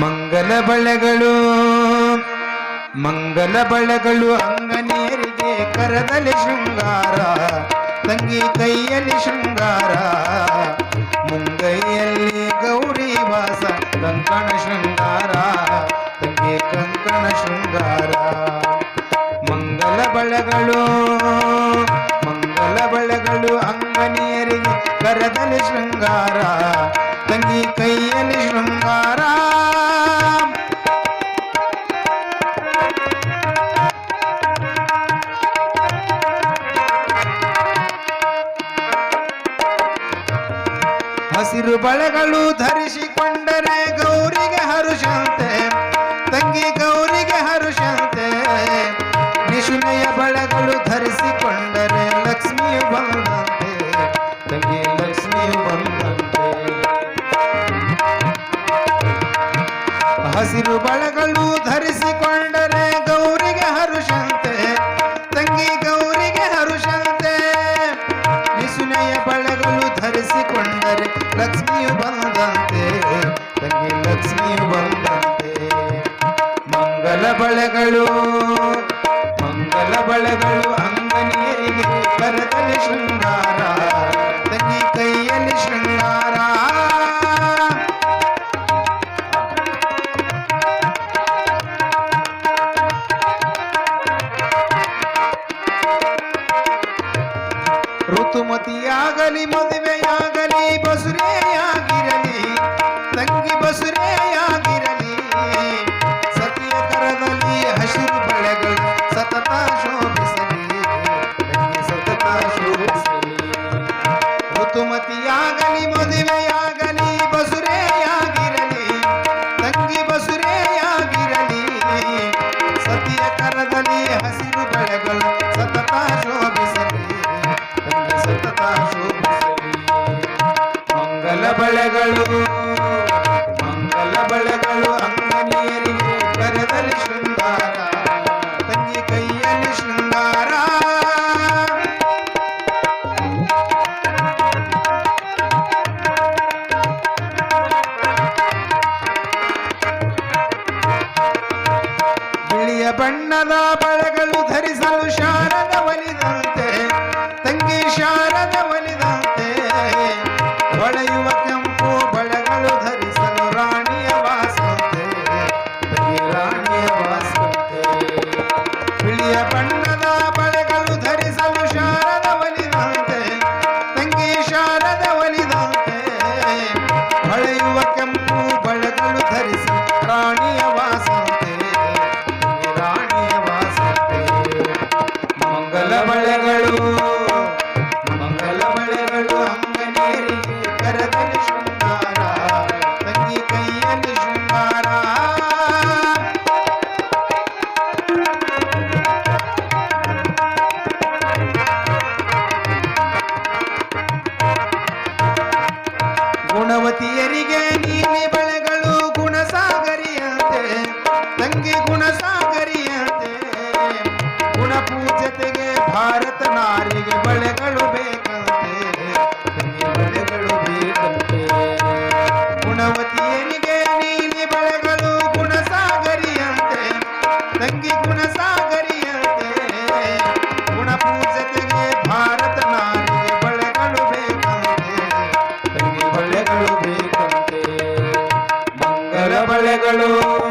ಮಂಗಲ ಬಳೆಗಳು ಮಂಗಲ ಬಳೆಗಳು ಅಂಗನೇರಿಗೆ ಕರದಲ್ಲಿ ಶೃಂಗಾರ, ತಂಗಿ ಕೈಯಲ್ಲಿ ಶೃಂಗಾರ, ಮುಂಗೈಯಲ್ಲಿ ಗೌರಿ ವಾಸ, ಕಂಕಣ ಶೃಂಗಾರ, ತಂಗಿ ಕಂಕಣ ಶೃಂಗಾರ. ಬಳೆಗಳು ಮಂಗಲ ಬಳಗಳು ಅಂಗನಿಯರಿಗೆ ಕರದಲ್ಲಿ ಶೃಂಗಾರ. ತಂಗಿ ಕೈಯಲ್ಲಿ ಶೃಂಗಾರ. ಹಸಿರು ಬಳೆಗಳು ಧರಿಸಿಕೊಂಡರೆ ಗೌರಿಗೆ ಹರುಷಂತೆ. ತಂಗಿ ಹರುಷಂತೆ ನಿಶುನೆಯ ಬಳೆಗಳು ಧರಿಸಿಕೊಂಡರೆ ಲಕ್ಷ್ಮಿಯು ಬಂದಂತೆ ತಂಗಿ ಲಕ್ಷ್ಮಿಯು ಬಂದಂತೆ ಹಸಿರು ಬಳೆಗಳು ಧರಿಸಿಕೊಂಡರೆ ಗೌರಿಗೆ ಹರುಷಂತೆ, ತಂಗಿ ಗೌರಿಗೆ ಹರುಷಂತೆ. ನಿಸುನೆಯ ಬಳೆಗಳು ಧರಿಸಿಕೊಂಡರೆ ಲಕ್ಷ್ಮಿಯು ಬಂದಂತೆ ತಂಗಿ ಲಕ್ಷ್ಮಿಯು ಬಂದಂತೆ ಮಂಗಲ ಬಳೆಗಳು ಮಂಗಲ ಬಳೆಗಳು ಅಂಗನಿಯರಿಗೆ ಕರದಲ್ಲಿ ಶೃಂಗಾರ ಋತುಮತಿಯಾಗಲಿ ಮದುವೆಯಾಗಲಿ, ಬಸುರೆಯಾಗಿರಲಿ, ತಂಗಿ ಬಸುರೆಯಾಗಿರಲಿ. ಸತಿಯ ಕರದಲ್ಲಿ ಹಸಿರು ಬೆಳೆಗಳು ಸತತ ಶೋಭಿಸಲಿ ಸತತ ಶೋಭಿಸಲಿ. ಮಂಗಲ ಬಳೆಗಳು ಮಂಗಲ ಬಳೆಗಳು. ಭಾರತ ನಾರಿಗೆ ಬಳೆಗಳು ಬೇಕಂತೆ. ಬಳೆಗಳು ಬೇಕಂತೆ. ಗುಣವತಿಯರಿಗೆ ನೀಲಿ ಬಳೆಗಳು ಗುಣಸಾಗರಿಯಂತೆ. ತಂಗಿ ಗುಣಸಾಗರಿಯಂತೆ. ಗುಣಪೂಜತೆಗೆ ಭಾರತ ನಾರಿಗೆ ಬಳೆಗಳು ಬೇಕಂತೆ. ತಂಗಿ ಬಳೆಗಳು ಬೇಕಂತೆ. ಮಂಗಲ ಬಳೆಗಳು